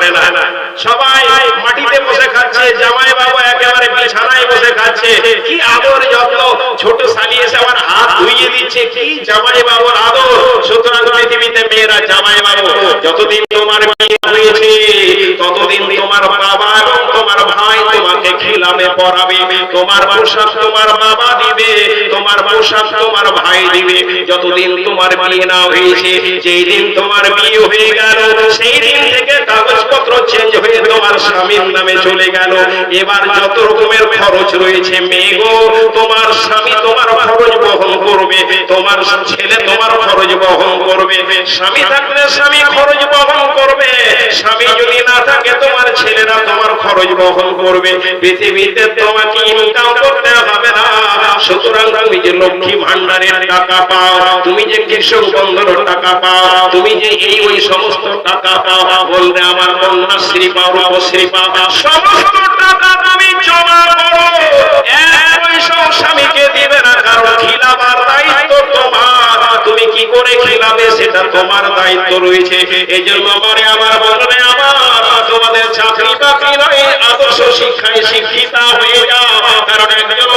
করে না। সবাই মাটিতে বসে খাচ্ছে, জামাই বাবা একেবারে বিছানায় বসে খাচ্ছে। কি আদর যত্ন। ছোট সালি এসে আমার হাত ধুইয়ে দিচ্ছে। কি জামাই বাবুর আদর। সুতরাং পৃথিবীতে মেয়েরা জামাই বাবু, যতদিন তোমার বিয়ে হয়েছে, ততদিন তোমার বাবা খিলামে পড়াবে, তোমার পোশাক তোমার বাবা দিবে, তোমার পোশাক তোমার ভাই দিবে। যতদিন তোমার বিয়ে না হয়েছে, যেই দিন তোমার বিয়ে হয়ে গেল, সেই দিন থেকে কাগজপত্র চেঞ্জ হয়ে তোমার স্বামীর নামে চলে গেল। এবার যত রকমের খরচ রয়েছে, মেয়ে গো, তোমার স্বামী তোমার খরচ বহন করবে, তোমার ছেলে তোমার খরচ বহন করবে। স্বামী থাকলে স্বামী করবে? স্বামী যদি না থাকে, তোমার ছেলেরা তোমার খরচ বহন করবে। পৃথিবীতে তোমাকে ইনকাম করতে হবে না। সুতরাং তুমি যে লক্ষ্মী ভান্ডারের টাকা পাও, তুমি যে কৃষক বন্ধুর টাকা পাও, তুমি যে এই ওই সমস্ত টাকা পাও বলতে আমার কন্যাশ্রী পাও রূপশ্রী পাও সমস্ত টাকা তুমি জমা করো। এক পয়সাও স্বামীকে দিবে না, কারণ খিলাবার দায়িত্ব তোমার। তুমি কি করে খেলাবে সেটা তোমার দায়িত্ব রয়েছে। এই জন্য পরে আমার বলবে আমার তোমাদের চাকরি বাকরি নয়, আদর্শ শিক্ষায় শিক্ষিতা হয়ে যাও। কারণ একজন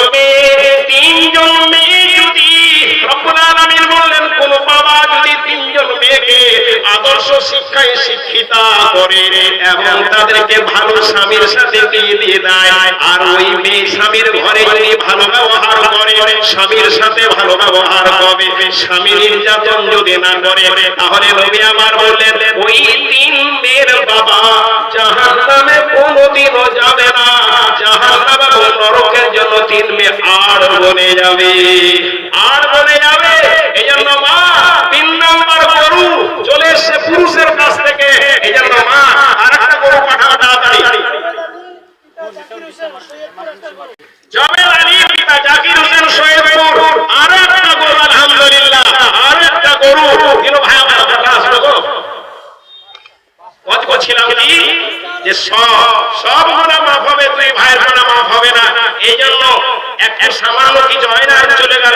আদর্শ শিক্ষায় শিক্ষিতা করে এবং তাদেরকে ভালো স্বামীর সাথে বিয়ে দিয়ে দেয়। আর ওই মেয়ে স্বামীর ঘরে যদি ভালো ব্যবহার করে, স্বামীর সাথে ভালো ব্যবহার করবে স্বামী নির্যাতন যদি না করে, তাহলে নবী আমার বললেন, ওই তিন মেয়ের বাবা জাহান নামে কোনোদিনও যাবে না। জাহান নামে নরকের জন্য তিন মেয়ে আর বনে যাবে। আর বনে যাবে? এই জন্য মা তিন নম্বর গরু চলে এসছে পুরুষের কাছ থেকে এই জন্য মা আর একটা ভাই, আমার কথা আসলো না। এই জন্য একটা সামান্য কিছু হয় না চলে গেল।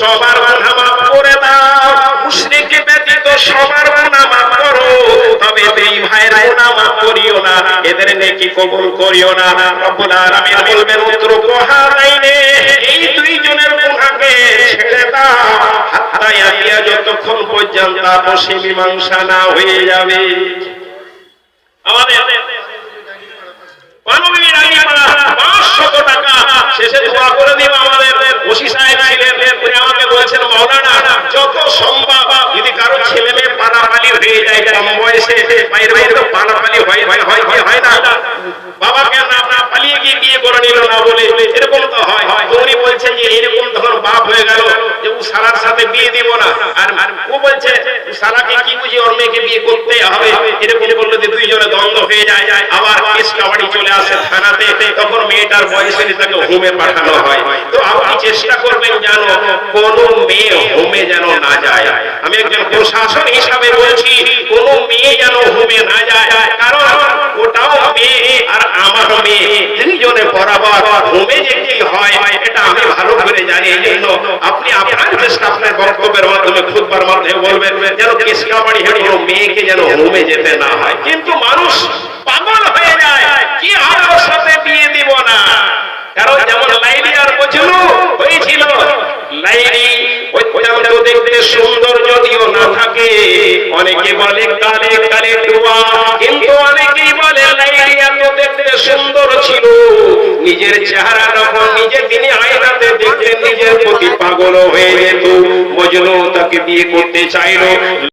সবার গুনাহ মাফ করে দাও মুশরিক ব্যতীত সবার গুনাহ মাফ করো তবে এই ভাইয়ের গুনাহ মাফ করিও না। এদের নেকি কবুল করিও না। রব্বুল আলামিন বলবেন, উত্তর কোহা কোহারাইনে এই দুইজনের গুনাহকে ছেড়ে দাও। হাত্তা ইয়াতিয়া যতক্ষণ পর্যন্ত আপসে মীমাংসা না হয়ে যাবে। আমাদের মানবীর আগে 500 টাকা শেষে দোয়া করে দিব আমাদের ওসি সাহেব ছিলেন। বলেছেন, মাওলানা, যত সম্ভব যদি কারও ছেলে মেয়ে পালাপালি হয়ে যায়, কম বয়সে বাইরে বাইরে তো পালাপালি হয় হয় হয় হয় হয় না? বাবাকে না না, পালিয়ে গিয়ে বিয়ে করে নিল না বলে? এরকম তো হয়। উনি বলছেন যে, এরকম তখন বাপ হয়ে গেল যে ও সারার সাথে বিয়ে দিব না। আর ও বলছে সারাকে কি বুঝি ওর মেয়েকে বিয়ে করতে হবে? এরকম বলল যে, দুইজনে দ্বন্দ্ব হয়ে যায়। আবার কেস চলে আসে থানাতে, তখন মেয়েটার বয়সে তাকে হোমে পাঠানো হয়। তো আপনি চেষ্টা করবেন যেন কোন মেয়ে হোমে যেন না যায়। আমি একজন প্রশাসন হিসাবে বলছি, কোন মেয়ে যেন হোমে না যায়, কারণ ওটাও মেয়ে আর আমার মেয়ে। দুইজনে বরাবর হোমে যে কি হয়, এটা আমি ভালো করে জানি, এই জন্য আপনি আপনার চেষ্টা, আপনার বক্তব্যের মাধ্যমে খুদবার মাধ্যমে বলবেন, যেন কেস কাবাডি হেঁটে মেয়েকে যেন হোমে যেতে না হয়। কিন্তু মানুষ পাগল হয়ে যায় কি আর ওর সাথে বিয়ে দিব না কারণ যেমন লাইলি আর মজনু হয়েছিল লাইলি অত্যন্ত দেখতে সুন্দর যদিও না থাকে। অনেকে বলে কালে কালে ডুয়া কিন্তু অনেকেই বলে এত দেখতে সুন্দর ছিল। নিজের চেহারা যখন নিজে তিনি আয়নাতে দেখলেন নিজের প্রতি পাগল হয়ে যেত। মজনু তাকে বিয়ে করতে চাইলো।